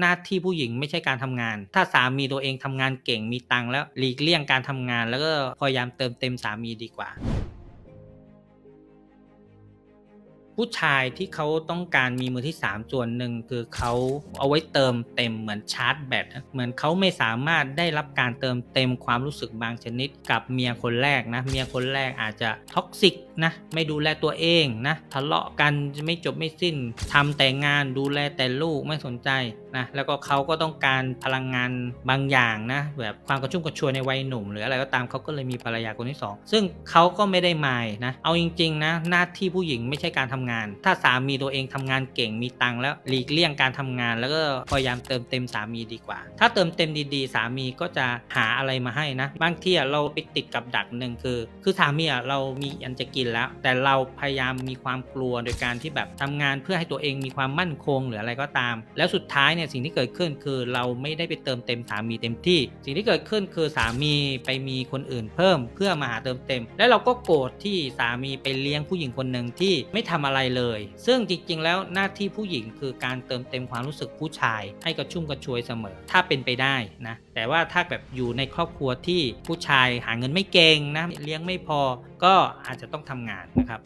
หน้าที่ผู้หญิงไม่ใช่การทำงาน ถ้าสามีตัวเองทำงานเก่งมีตังค์แล้วหลีกเลี่ยงการทำงาน แล้วก็พยายามเติมเต็มสามีดีกว่า ผู้ชายที่เขาต้องการมีมือที่ 3 ส่วนหนึ่งคือเขาเอาไว้เติมเต็มเหมือนชาร์จแบตเหมือนเขาไม่สามารถได้รับการเติมเต็มความรู้สึกบางชนิด กับเมียคนแรกนะเมียคนแรกอาจจะท็อกซิกนะไม่ดูแลตัวเองนะทะเลาะกันไม่จบไม่สิ้นทำแต่งานดูแลแต่ลูกไม่สนใจนะแล้วก็เขาก็ต้องการพลังงานบางอย่างนะแบบความกระชุ่มกระชวยในวัยหนุ่ม หรืออะไรก็ตามเขาก็เลยมีภรรยาคนที่สองซึ่งเขาก็ไม่ได้มายนะเอาจริงๆนะหน้าที่ผู้หญิงไม่ใช่การทำงานถ้าสามีตัวเองทำงานเก่งมีตังแล้วหลีกเลี่ยงการทำงาน แล้วก็พยายามเติมเต็มสามีดีกว่า ถ้าเติมเต็มดีๆ สามีก็จะหาอะไรมาให้นะ บางทีอะเราไปติดกับดักหนึ่งคือ คือสามีเรามีอันจะกินแล้ว แต่เราพยายามมีความกลัวโดยการที่แบบทำงานเพื่อให้ตัวเองมีความมั่นคงหรืออะไรก็ตาม แล้วสุดท้ายเนี่ยสิ่งที่เกิดขึ้นคือเราไม่ได้ไปเติมเต็มสามีเต็มที่ สิ่งที่เกิดขึ้นคือสามีไปมีคนอื่นเพิ่ม เพื่อมาหาเติมเต็ม และเราก็โกรธที่สามีไปเลี้ยงผู้หญิงคนหนึ่งที่ไม่ทำอะไรเลย ซึ่งจริง ๆ แล้วหน้าที่ผู้หญิงคือการเติมเต็มความรู้สึกผู้ชาย ให้กระชุ่มกระชวยเสมอ ถ้าเป็นไปได้นะ แต่ว่าถ้าแบบอยู่ในครอบครัวที่ผู้ชายหาเงินไม่เก่งนะเลี้ยงไม่พอก็อาจจะต้องทำงานนะครับ